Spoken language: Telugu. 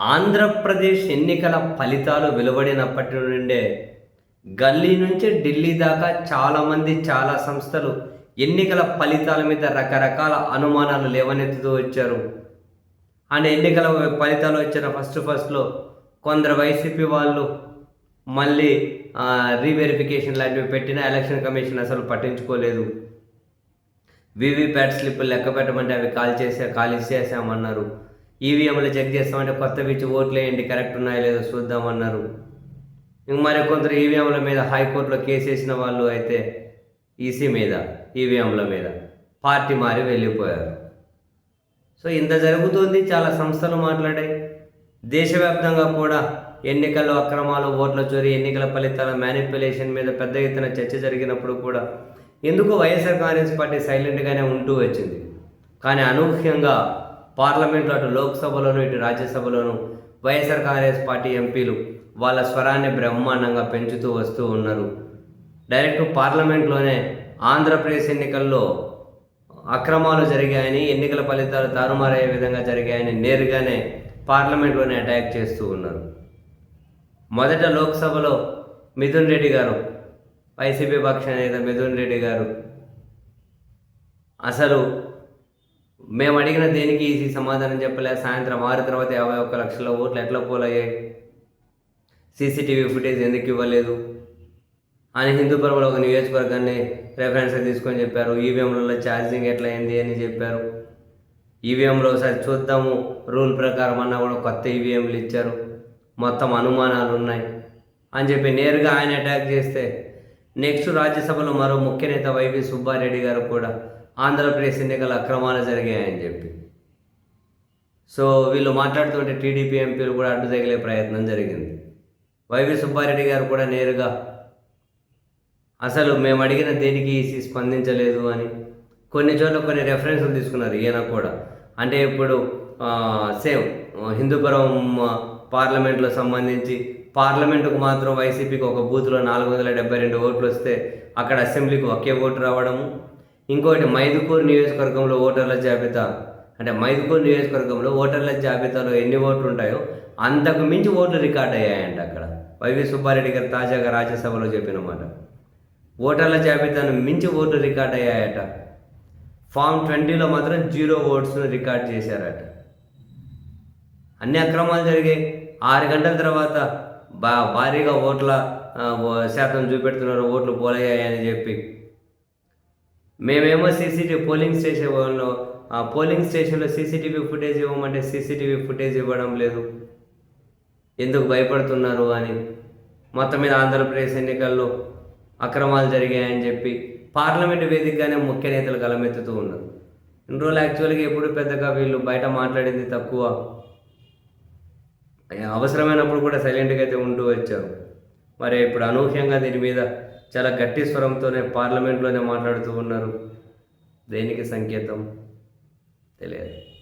ఆంధ్రప్రదేశ్ ఎన్నికల ఫలితాలు వెలువడినప్పటి నుండే గల్లీ నుంచి ఢిల్లీ దాకా చాలామంది చాలా సంస్థలు ఎన్నికల ఫలితాల మీద రకరకాల అనుమానాలు లేవనెత్తుతూ వచ్చారు. అండ్ ఎన్నికల ఫలితాలు వచ్చిన ఫస్ట్ ఫస్ట్లో కొందరు వైసీపీ వాళ్ళు మళ్ళీ రీవెరిఫికేషన్ లాంటివి పెట్టిన ఎలక్షన్ కమిషన్ అసలు పట్టించుకోలేదు. వీవీప్యాట్ స్లిప్పులు లెక్క పెట్టమంటే అవి కాల్ చేసే కాల్ ఇచ్చేసామన్నారు ఈవీఎంలు చెక్ చేస్తామంటే కొత్తవి ఇచ్చి ఓట్లు వేయండి కరెక్ట్ ఉన్నాయో లేదో చూద్దామన్నారు. ఇంక మరి కొందరు ఈవీఎంల మీద హైకోర్టులో కేసు వేసిన వాళ్ళు అయితే ఈసీ మీద ఈవీఎంల మీద పార్టీ మారి వెళ్ళిపోయారు. సో ఇంత జరుగుతుంది చాలా సంస్థలు మాట్లాడాయి. దేశవ్యాప్తంగా కూడా ఎన్నికల్లో అక్రమాలు ఓట్ల చోరీ ఎన్నికల ఫలితాల మ్యానిపులేషన్ మీద పెద్ద ఎత్తున చర్చ జరిగినప్పుడు కూడా ఎందుకు వైఎస్ఆర్ కాంగ్రెస్ పార్టీ సైలెంట్గానే ఉంటూ వచ్చింది. కానీ అనూహ్యంగా పార్లమెంట్లో అటు లోక్సభలోను ఇటు రాజ్యసభలోను వైఎస్ఆర్ కాంగ్రెస్ పార్టీ ఎంపీలు వాళ్ళ స్వరాన్ని బ్రహ్మాండంగా పెంచుతూ వస్తూ ఉన్నారు. డైరెక్ట్ పార్లమెంట్లోనే ఆంధ్రప్రదేశ్ ఎన్నికల్లో అక్రమాలు జరిగాయని ఎన్నికల ఫలితాలు తారుమారయ్యే విధంగా జరిగాయని నేరుగానే పార్లమెంట్లోనే అటాక్ చేస్తూ ఉన్నారు. మొదట లోక్సభలో మిథున్ రెడ్డి గారు వైసీపీ పక్ష నేత మిథున్ రెడ్డి గారు అసలు మేము అడిగిన దేనికి ఈ సమాధానం చెప్పలే? సాయంత్రం ఆరు తర్వాత యాభై ఒక్క లక్షల ఓట్లు ఎట్లా పోలయ్యాయి సీసీటీవీ ఫుటేజ్ ఎందుకు ఇవ్వలేదు? అని హిందూపురంలో ఒక నియోజకవర్గాన్ని రెఫరెన్స్ తీసుకొని చెప్పారు. ఈవీఎంలలో ఛార్జింగ్ ఎట్లా అయింది అని చెప్పారు. ఈవీఎంలో ఒకసారి చూద్దాము. రూల్ ప్రకారం అన్నా కూడా కొత్త ఈవీఎంలు ఇచ్చారు. మొత్తం అనుమానాలు ఉన్నాయి అని చెప్పి నేరుగా ఆయన అటాక్ చేస్తే నెక్స్ట్ రాజ్యసభలో మరో ముఖ్య నేత వైవి సుబ్బారెడ్డి గారు కూడా ఆంధ్రప్రదేశ్ ఎన్నికల అక్రమాలు జరిగాయని చెప్పి. సో వీళ్ళు మాట్లాడుతుంటే టీడీపీ ఎంపీలు కూడా అడ్డు తగిలే ప్రయత్నం జరిగింది. వైవి సుబ్బారెడ్డి గారు కూడా నేరుగా అసలు మేము అడిగిన దేనికి ఈసీ స్పందించలేదు అని కొన్ని చోట్ల కొన్ని రెఫరెన్స్లు తీసుకున్నారు ఈయన కూడా. అంటే ఇప్పుడు సేమ్ హిందూపురం పార్లమెంట్లో సంబంధించి పార్లమెంటుకు మాత్రం వైసీపీకి ఒక బూత్లో నాలుగు వందల డెబ్బై రెండు ఓట్లు వస్తే అక్కడ అసెంబ్లీకి ఒకే ఓటు రావడము ఇంకోటి మైదుకూరు నియోజకవర్గంలో ఓటర్ల జాబితా. అంటే మైదుకూరు నియోజకవర్గంలో ఓటర్ల జాబితాలో ఎన్ని ఓట్లు ఉంటాయో అంతకు మించి ఓట్లు రికార్డ్ అయ్యాయంట అక్కడ. వైవి సుబ్బారెడ్డి గారు తాజాగా రాజ్యసభలో చెప్పిన మాట. ఓటర్ల జాబితాను మించి ఓట్లు రికార్డ్ అయ్యాయట. ఫామ్ ట్వంటీలో మాత్రం జీరో ఓట్స్ను రికార్డ్ చేశారట. అన్ని అక్రమాలు జరిగాయి. ఆరు గంటల తర్వాత బా భారీగా ఓట్ల శాతం చూపెడుతున్నారు. ఓట్లు పోలయ్యాయని చెప్పి. మేమేమో సీసీటీవీ పోలింగ్ స్టేషన్ వాళ్ళు. ఆ పోలింగ్ స్టేషన్లో సీసీటీవీ ఫుటేజ్ ఇవ్వమంటే సీసీటీవీ ఫుటేజ్ ఇవ్వడం లేదు. ఎందుకు భయపడుతున్నారు అని. మొత్తం మీద ఆంధ్రప్రదేశ్ ఎన్నికల్లో అక్రమాలు జరిగాయని చెప్పి పార్లమెంట్ వేదికగానే ముఖ్య నేతలు గలమెత్తుతూ ఉన్నారు. ఇన్ని రోజులు యాక్చువల్గా ఎప్పుడు పెద్దగా వీళ్ళు బయట మాట్లాడింది తక్కువ. అవసరమైనప్పుడు కూడా సైలెంట్గా అయితే ఉంటూ వచ్చారు. మరి ఇప్పుడు అనూహ్యంగా దీని మీద చాలా గట్టి స్వరంతోనే పార్లమెంట్లోనే మాట్లాడుతూ ఉన్నారు. దేనికి సంకేతం? తెలియదు.